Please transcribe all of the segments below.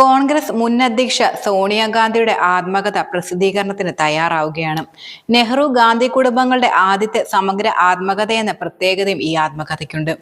കോൺഗ്രസ് മുൻ അധ്യക്ഷ സോണിയാഗാന്ധിയുടെ ആത്മകഥ പ്രസിദ്ധീകരണത്തിന് തയ്യാറാവുകയാണ്. നെഹ്റു ഗാന്ധി കുടുംബങ്ങളുടെ ആദ്യത്തെ സമഗ്ര ആത്മകഥ എന്ന പ്രത്യേകതയും ഈ ആത്മകഥയ്ക്കുണ്ട്.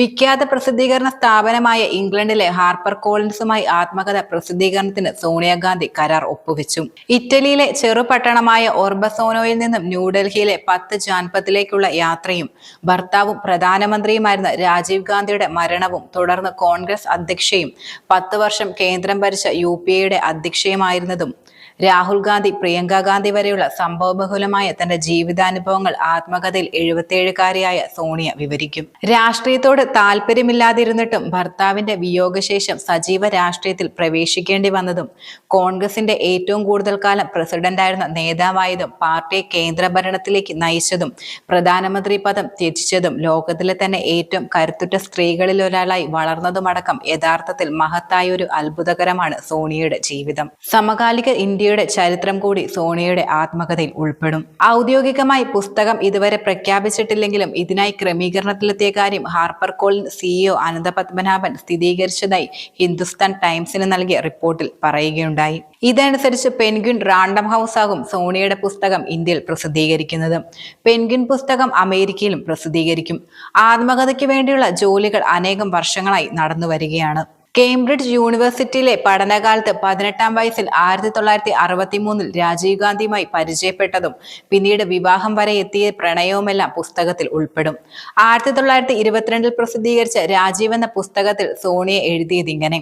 വിഖ്യാത പ്രസിദ്ധീകരണ സ്ഥാപനമായ ഇംഗ്ലണ്ടിലെ ഹാർപ്പർ കോളിൻസുമായി ആത്മകഥ പ്രസിദ്ധീകരണത്തിന് സോണിയാഗാന്ധി കരാർ ഒപ്പുവെച്ചു. ഇറ്റലിയിലെ ചെറുപട്ടണമായ ഓർബസോനോയിൽ നിന്നും ന്യൂഡൽഹിയിലെ പത്ത് ജാൻപത്തിലേക്കുള്ള യാത്രയും ഭർത്താവും പ്രധാനമന്ത്രിയുമായിരുന്ന രാജീവ് ഗാന്ധിയുടെ മരണവും തുടർന്ന് കോൺഗ്രസ് അധ്യക്ഷയും പത്ത് വർഷം കേന്ദ്രം ഭരിച്ച യു പി എയുടെ അധ്യക്ഷയുമായിരുന്നതും രാഹുൽ ഗാന്ധി പ്രിയങ്ക ഗാന്ധി വരെയുള്ള സംഭവബഹുലമായ തന്റെ ജീവിതാനുഭവങ്ങൾ ആത്മകഥയിൽ എഴുപത്തിയേഴുകാരിയായ സോണിയ വിവരിക്കും. രാഷ്ട്രീയത്തോട് താല്പര്യമില്ലാതിരുന്നിട്ടും ഭർത്താവിന്റെ വിയോഗശേഷം സജീവ രാഷ്ട്രീയത്തിൽ പ്രവേശിക്കേണ്ടി വന്നതും കോൺഗ്രസിന്റെ ഏറ്റവും കൂടുതൽ കാലം പ്രസിഡന്റായിരുന്ന നേതാവായതും പാർട്ടിയെ കേന്ദ്രഭരണത്തിലേക്ക് നയിച്ചതും പ്രധാനമന്ത്രി പദം ത്യജിച്ചതും ലോകത്തിലെ തന്നെ ഏറ്റവും കരുത്തുറ്റ സ്ത്രീകളിൽ ഒരാളായി വളർന്നതുമടക്കം യഥാർത്ഥത്തിൽ മഹത്തായ ഒരു അത്ഭുതകരമാണ് സോണിയയുടെ ജീവിതം. സമകാലിക ഇന്ത്യയുടെ ചരിത്രം കൂടി സോണിയയുടെ ആത്മകഥയിൽ ഉൾപ്പെടും. ഔദ്യോഗികമായി പുസ്തകം ഇതുവരെ പ്രഖ്യാപിച്ചിട്ടില്ലെങ്കിലും ഇതിനായി ക്രമീകരണത്തിലെത്തിയ കാര്യം ഹാർപ്പർ കോളിൻ സിഇഒ അനന്തപത്മനാഭൻ സ്ഥിരീകരിച്ചതായി ഹിന്ദുസ്ഥാൻ ടൈംസിന് നൽകിയ റിപ്പോർട്ടിൽ പറയുകയുണ്ടായി. ഇതനുസരിച്ച് പെൻഗ്വിൻ റാണ്ടം ഹൗസ് ആകും സോണിയയുടെ പുസ്തകം ഇന്ത്യയിൽ പ്രസിദ്ധീകരിക്കുന്നത്. പെൻഗ്വിൻ പുസ്തകം അമേരിക്കയിലും പ്രസിദ്ധീകരിക്കും. ആത്മകഥയ്ക്ക് വേണ്ടിയുള്ള ജോലികൾ അനേകം വർഷങ്ങളായി നടന്നു വരികയാണ് കേംബ്രിഡ്ജ് യൂണിവേഴ്സിറ്റിയിലെ പഠനകാലത്ത് പതിനെട്ടാം വയസ്സിൽ ആയിരത്തി തൊള്ളായിരത്തി അറുപത്തി മൂന്നിൽ രാജീവ് ഗാന്ധിയുമായി പരിചയപ്പെട്ടതും പിന്നീട് വിവാഹം വരെ എത്തിയ പ്രണയവുമെല്ലാം പുസ്തകത്തിൽ ഉൾപ്പെടും. ആയിരത്തി തൊള്ളായിരത്തി ഇരുപത്തിരണ്ടിൽ പ്രസിദ്ധീകരിച്ച രാജീവ് എന്ന പുസ്തകത്തിൽ സോണിയ എഴുതിയത് ഇങ്ങനെ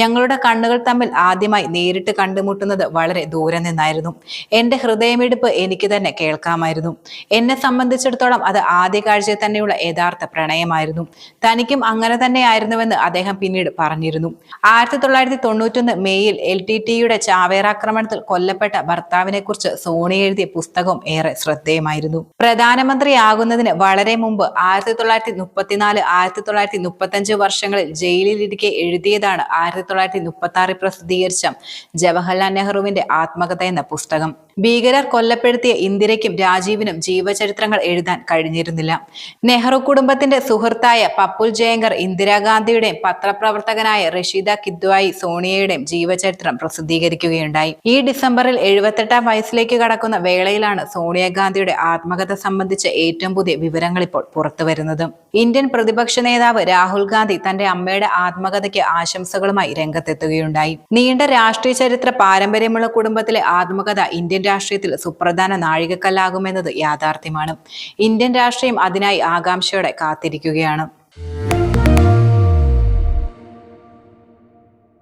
ഞങ്ങളുടെ കണ്ണുകൾ തമ്മിൽ ആദ്യമായി നേരിട്ട് കണ്ടുമുട്ടുന്നത് വളരെ ദൂരെ നിന്നായിരുന്നു. എന്റെ ഹൃദയമിടിപ്പ് എനിക്ക് തന്നെ കേൾക്കാമായിരുന്നു. എന്നെ സംബന്ധിച്ചിടത്തോളം അത് ആദ്യ കാഴ്ചയിൽ തന്നെയുള്ള യഥാർത്ഥ പ്രണയമായിരുന്നു. തനിക്കും അങ്ങനെ തന്നെയായിരുന്നുവെന്ന് അദ്ദേഹം പിന്നീട് പറഞ്ഞിരുന്നു ആയിരത്തി തൊള്ളായിരത്തി തൊണ്ണൂറ്റൊന്ന് മെയ്യിൽ എൽ ടി ടിയുടെ ചാവേറാക്രമണത്തിൽ കൊല്ലപ്പെട്ട ഭർത്താവിനെ കുറിച്ച് സോണി എഴുതിയ പുസ്തകം ഏറെ ശ്രദ്ധേയമായിരുന്നു. പ്രധാനമന്ത്രിയാകുന്നതിന് വളരെ മുമ്പ് ആയിരത്തി തൊള്ളായിരത്തി മുപ്പത്തിനാല് ആയിരത്തി തൊള്ളായിരത്തി മുപ്പത്തഞ്ച് വർഷങ്ങളിൽ ജയിലിലിരിക്കെ എഴുതിയതാണ് ആയിരത്തി തൊള്ളായിരത്തി മുപ്പത്തി ആറിൽ പ്രസിദ്ധീകരിച്ച ജവഹർലാൽ നെഹ്റുവിന്റെ ആത്മകഥ എന്ന പുസ്തകം. ഭീകരർ കൊല്ലപ്പെടുത്തിയ ഇന്ദിരയ്ക്കും രാജീവിനും ജീവചരിത്രങ്ങൾ എഴുതാൻ കഴിഞ്ഞിരുന്നില്ല. നെഹ്റു കുടുംബത്തിന്റെ സുഹൃത്തായ പപ്പുൽ ജയങ്കർ ഇന്ദിരാഗാന്ധിയുടെയും പത്രപ്രവർത്തകനായ റഷീദ കിദ്വായി സോണിയയുടെയും ജീവചരിത്രം പ്രസിദ്ധീകരിക്കുകയുണ്ടായി. ഈ ഡിസംബറിൽ എഴുപത്തെട്ടാം വയസ്സിലേക്ക് കടക്കുന്ന വേളയിലാണ് സോണിയാഗാന്ധിയുടെ ആത്മകഥ സംബന്ധിച്ച ഏറ്റവും പുതിയ വിവരങ്ങൾ ഇപ്പോൾ പുറത്തുവരുന്നത്. ഇന്ത്യൻ പ്രതിപക്ഷ നേതാവ് രാഹുൽ ഗാന്ധി തന്റെ അമ്മയുടെ ആത്മകഥയ്ക്ക് ആശംസകളുമായി രംഗത്തെത്തുകയുണ്ടായി. നീണ്ട രാഷ്ട്രീയ ചരിത്ര പാരമ്പര്യമുള്ള കുടുംബത്തിലെ ആത്മകഥ ഇന്ത്യൻ രാഷ്ട്രീയത്തിൽ സുപ്രധാന നാഴികക്കല്ലാകുമെന്നത് യാഥാർത്ഥ്യമാണ്. ഇന്ത്യൻ രാഷ്ട്രീയം അതിനായി ആകാംക്ഷയോടെ കാത്തിരിക്കുകയാണ്.